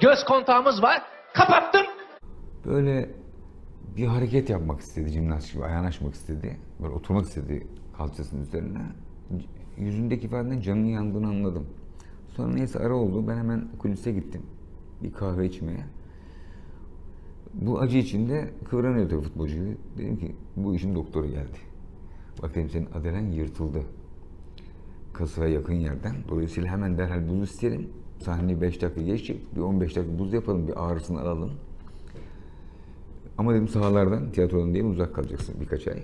Göz kontağımız var. Kapattım. Böyle bir hareket yapmak istedi jimnastik gibi ayağını açmak istedi. Böyle oturmak istedi kalçasının üzerine. Yüzündeki ifadeden canının yandığını anladım. Sonra neyse ara oldu. Ben hemen kulise gittim. Bir kahve içmeye. Bu acı içinde kıvranıyor tabii futbolcu. Dedim ki bu işin doktoru geldi. Bak dedim senin adelen yırtıldı. Kasaya yakın yerden. Dolayısıyla hemen derhal buz isteyelim. Sahneyi 5 dakika geçecek. Bir 15 dakika buz yapalım. Bir ağrısını alalım. Ama dedim sahalardan, tiyatrodan diye uzak kalacaksın birkaç ay.